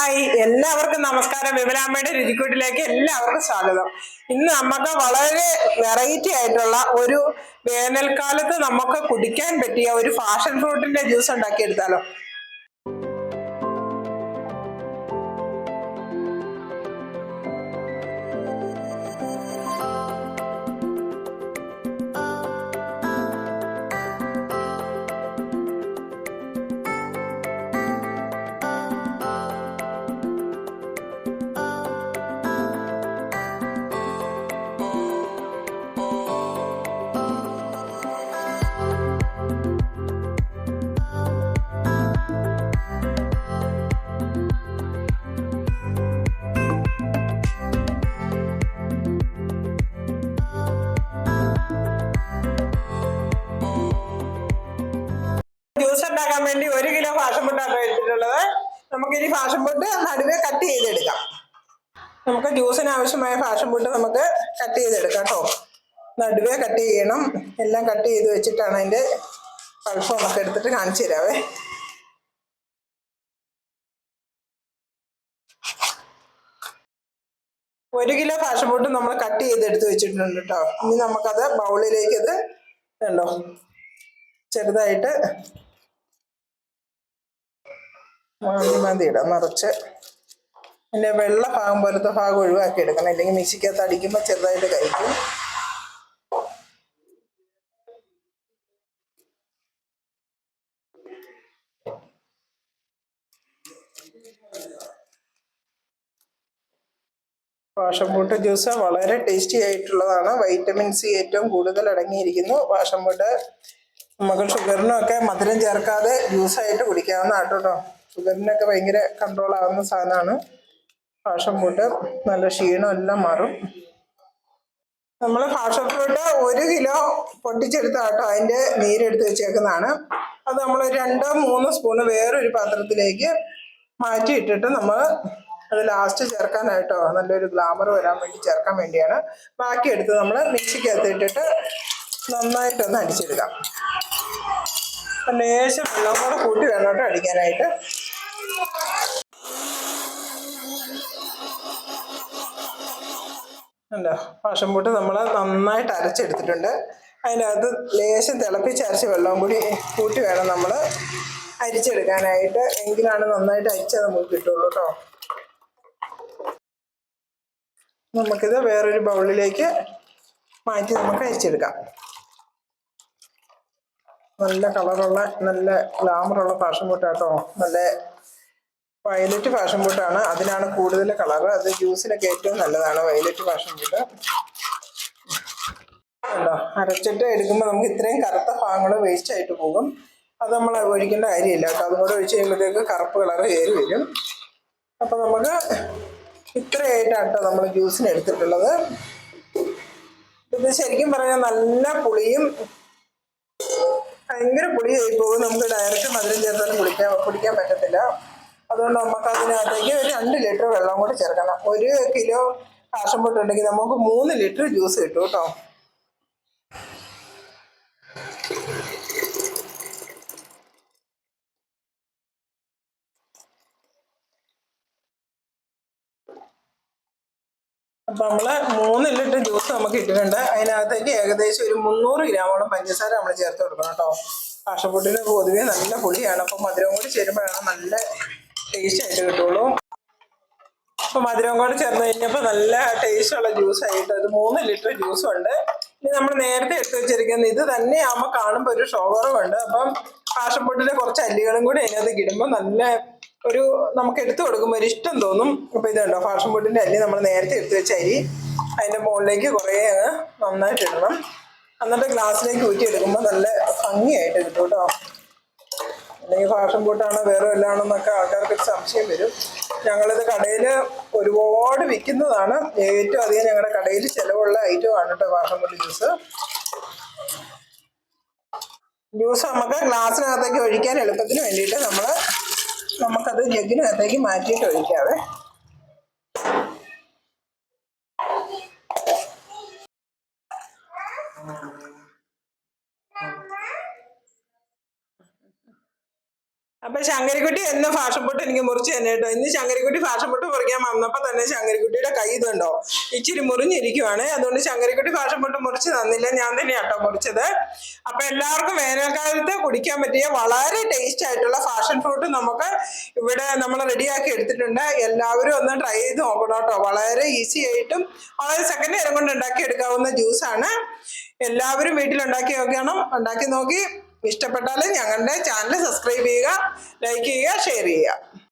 Hi. എല്ലാവർക്കും നമസ്കാരം. വിമലാമ്മയുടെ രുചിക്കൂട്ടിലേക്ക് എല്ലാവർക്കും സ്വാഗതം. ഇന്ന് നമുക്ക് വളരെ വെറൈറ്റി ആയിട്ടുള്ള ഒരു വേനൽക്കാലത്ത് നമുക്ക് കുടിക്കാൻ പറ്റിയ ഒരു ഫാഷൻ ഫ്രൂട്ടിന്റെ ജ്യൂസ് ഉണ്ടാക്കിയെടുത്താലോ. നമുക്ക് ജ്യൂസിന് ആവശ്യമായ ഫാഷൻ ഫുഡ് നമുക്ക് കട്ട് ചെയ്തെടുക്കാം കേട്ടോ നടുവേ കട്ട് ചെയ്യണം. എല്ലാം കട്ട് ചെയ്ത് വെച്ചിട്ടാണ് അതിന്റെ പൾപ്പ് നമുക്ക് എടുത്തിട്ട് കാണിച്ചു തരാവേ. ഒരു കിലോ ഫാഷൻ ഫുഡ് നമ്മൾ കട്ട് ചെയ്തെടുത്ത് വെച്ചിട്ടുണ്ട് കേട്ടോ ഇനി നമുക്കത് ബൗളിലേക്ക് അത് കണ്ടോ? ചെറുതായിട്ട് മാന്തി മാന്തി ഇടാം നിറച്ച് പിന്നെ വെള്ള ഭാഗം പോലത്തെ ഭാഗം ഒഴിവാക്കി എടുക്കണം. അല്ലെങ്കിൽ മിക്സിക്കകത്ത് അടിക്കുമ്പോൾ ചെറുതായിട്ട് കഴിക്കും ഫ്രൂട്ട് ജ്യൂസ് വളരെ ടേസ്റ്റി ആയിട്ടുള്ളതാണ്. വൈറ്റമിൻ സി ഏറ്റവും കൂടുതൽ അടങ്ങിയിരിക്കുന്നു. ഫ്രൂട്ട് നമുക്ക് ഷുഗറിനൊക്കെ മധുരം ചേർക്കാതെ ജ്യൂസായിട്ട് കുടിക്കാവുന്നതാണ് കേട്ടോ. ഷുഗറിനൊക്കെ ഭയങ്കര കൺട്രോൾ ആവുന്ന സാധനമാണ്. പാഷൻ ഫ്രൂട്ട് നല്ല ക്ഷീണം എല്ലാം മാറും. നമ്മൾ പാഷൻ ഫ്രൂട്ട് ഒരു കിലോ പൊട്ടിച്ചെടുത്ത കേട്ടോ അതിന്റെ നീരെടുത്ത് വെച്ചേക്കുന്നതാണ്. അത് നമ്മൾ രണ്ടോ മൂന്നോ സ്പൂണ് വേറൊരു പാത്രത്തിലേക്ക് മാറ്റിയിട്ടിട്ട് നമ്മൾ അത് ലാസ്റ്റ് ചേർക്കാനായിട്ടോ. നല്ലൊരു ഗ്ലാമർ വരാൻ വേണ്ടി ചേർക്കാൻ വേണ്ടിയാണ്. ബാക്കി എടുത്ത് നമ്മൾ മിക്സിക്കകത്ത് ഇട്ടിട്ട് നന്നായിട്ടൊന്ന് അടിച്ചെടുക്കാം. ലേശം വെള്ളം കൂടെ കൂട്ടി വേണം കേട്ടോ അടിക്കാനായിട്ട്. ഉണ്ടോ? പാഷൻ പൂട്ട് നമ്മൾ നന്നായിട്ട് അരച്ചെടുത്തിട്ടുണ്ട്. അതിനകത്ത് ലേശം തിളപ്പിച്ച് അരച്ച് വെള്ളം കൂടി കൂട്ടി വേണം നമ്മൾ അരിച്ചെടുക്കാനായിട്ട്. എങ്കിലാണ് നന്നായിട്ട് അരിച്ചത് നമുക്ക് കിട്ടുള്ളൂ കേട്ടോ. നമുക്കിത് വേറൊരു ബൗളിലേക്ക് മാറ്റി നമുക്ക് അരിച്ചെടുക്കാം. നല്ല കളറുള്ള നല്ല ഗ്ലാമറുള്ള ഫാഷൻ ബൂട്ടാട്ടോ നല്ല വയലറ്റ് ഫാഷൻ ബൂട്ടാണ് അതിനാണ് കൂടുതൽ കളർ അത് ജ്യൂസിനൊക്കെ ഏറ്റവും നല്ലതാണ് വയലറ്റ് ഫാഷൻ ബൂട്ട് ഉണ്ടോ അരച്ചിട്ട് എടുക്കുമ്പോൾ നമുക്ക് ഇത്രയും കറുത്ത ഭാഗങ്ങൾ വേസ്റ്റ് ആയിട്ട് പോകും. അത് നമ്മൾ ഒഴിക്കേണ്ട കാര്യമില്ല കേട്ടോ. അതുകൂടെ ഒഴിച്ച് കഴിയുമ്പോഴത്തേക്ക് കറുപ്പ് കളർ കയറി വരും. അപ്പോൾ നമുക്ക് ഇത്രയായിട്ടാണ് കേട്ടോ നമ്മൾ ജ്യൂസിന് എടുത്തിട്ടുള്ളത്. ഇത് ശരിക്കും പറഞ്ഞാൽ നല്ല പുളിയും ഭയങ്കര പുളിയായി പോകും. നമുക്ക് ഡയറക്റ്റ് മധുരം ചേർത്താലും കുടിക്കാൻ കുടിക്കാൻ പറ്റത്തില്ല. അതുകൊണ്ട് നമുക്ക് അതിനകത്തേക്ക് ഒരു രണ്ട് ലിറ്റർ വെള്ളം കൂടി ചേർക്കണം. ഒരു കിലോ കാശം പൊട്ടുണ്ടെങ്കിൽ നമുക്ക് മൂന്ന് ലിറ്റർ ജ്യൂസ് കിട്ടും കേട്ടോ. അപ്പം നമ്മൾ മൂന്ന് ലിറ്റർ ജ്യൂസ് നമുക്ക് ഇട്ടിട്ടുണ്ട് അതിനകത്തേക്ക് ഏകദേശം ഒരു മുന്നൂറ് ഗ്രാമോളം പഞ്ചസാര നമ്മൾ ചേർത്ത് കൊടുക്കണം കേട്ടോ. കാഷപ്പൊട്ടിന് പൊതുവേ നല്ല പുളിയാണ്. അപ്പം മധുരം കൂടി ചേരുമ്പോഴാണ് നല്ല ടേസ്റ്റ് ആയിട്ട് കിട്ടുള്ളൂ. അപ്പൊ മധുരം കൂടെ ചേർന്ന് കഴിഞ്ഞപ്പോൾ നല്ല ടേസ്റ്റുള്ള ജ്യൂസ് ആയിട്ട് ഒരു മൂന്ന് ലിറ്റർ ജ്യൂസും ഉണ്ട്. ഇനി നമ്മൾ നേരത്തെ എടുത്തു വെച്ചിരിക്കുന്നത് ഇത് തന്നെ ആകുമ്പോൾ കാണുമ്പോൾ ഒരു ഷോവറുമുണ്ട് അപ്പം പാഷൻ കാഷപ്പൊട്ടിലെ കുറച്ച് അല്ലികളും കൂടി അതിനകത്ത് ഇടുമ്പോൾ നല്ല ഒരു നമുക്ക് എടുത്തു കൊടുക്കുമ്പോൾ ഒരു ഇഷ്ടം തോന്നും. അപ്പോൾ ഇതുണ്ടോ ഫാഷൻ ഫുഡിന്റെ അരി നമ്മൾ നേരത്തെ എടുത്തു വെച്ച അരി അതിന്റെ മുകളിലേക്ക് കുറേ അങ്ങ് നന്നായിട്ട് ഇടണം. എന്നിട്ട് ഗ്ലാസ്സിലേക്ക് ഊറ്റി എടുക്കുമ്പോൾ നല്ല ഭംഗിയായിട്ട് കിട്ടും കേട്ടോ. അല്ലെങ്കിൽ ഫാഷൻ ബൂട്ടാണോ വേറെ എല്ലാണെന്നൊക്കെ ആൾക്കാർക്ക് ഒരു സംശയം വരും. ഞങ്ങളിത് കടയിൽ ഒരുപാട് വിൽക്കുന്നതാണ്. ഏറ്റവും അധികം ഞങ്ങളുടെ കടയിൽ ചിലവുള്ള ഐറ്റമാണ് കേട്ടോ ഫാഷൻ ബൂട്ട് ജ്യൂസ്. ജ്യൂസ് നമുക്ക് ഗ്ലാസ്സിനകത്തേക്ക് ഒഴിക്കാൻ എളുപ്പത്തിന് വേണ്ടിയിട്ട് നമ്മൾ നമുക്കത് ജഗ്ഗിനകത്തേക്ക് മാറ്റിയിട്ട് ഒഴിക്കാവേ. അപ്പൊ അപ്പൊ ശങ്കരിക്കുട്ടി എന്ന ഫാഷൻ പൊട്ട് എനിക്ക് മുറിച്ച് തന്നെ കേട്ടോ. ഇന്ന് ശങ്കരിക്കുട്ടി ഫാഷൻ പൊട്ട് മുറിക്കാൻ വന്നപ്പോ തന്നെ ശങ്കരിക്കുട്ടിയുടെ കൈ ഇതുണ്ടോ? ഇച്ചിരി മുറിഞ്ഞിരിക്കുവാണ്. അതുകൊണ്ട് ശങ്കരിക്കുട്ടി ഫാഷൻ പൊട്ട് മുറിച്ച് തന്നില്ല. ഞാൻ തന്നെ കേട്ടോ മുറിച്ചത്. അപ്പൊ എല്ലാവർക്കും വേനൽക്കാലത്ത് കുടിക്കാൻ പറ്റിയ വളരെ ടേസ്റ്റ് ആയിട്ടുള്ള ഫാഷൻ ഫ്രൂട്ട് നമുക്ക് ഇവിടെ നമ്മൾ റെഡിയാക്കി എടുത്തിട്ടുണ്ട്. എല്ലാവരും ഒന്ന് ട്രൈ ചെയ്ത് നോക്കണം കേട്ടോ. വളരെ ഈസി ആയിട്ടും വളരെ സെക്കൻഡ് നേരം കൊണ്ട് ഉണ്ടാക്കി എടുക്കാവുന്ന ജ്യൂസാണ് എല്ലാവരും വീട്ടിൽ ഉണ്ടാക്കി നോക്കണം ഉണ്ടാക്കി നോക്കി. ഇഷ്ടപ്പെട്ടാൽ ഞങ്ങളുടെ ചാനൽ സബ്സ്ക്രൈബ് ചെയ്യുക ലൈക്ക് ചെയ്യുക ഷെയർ ചെയ്യുക.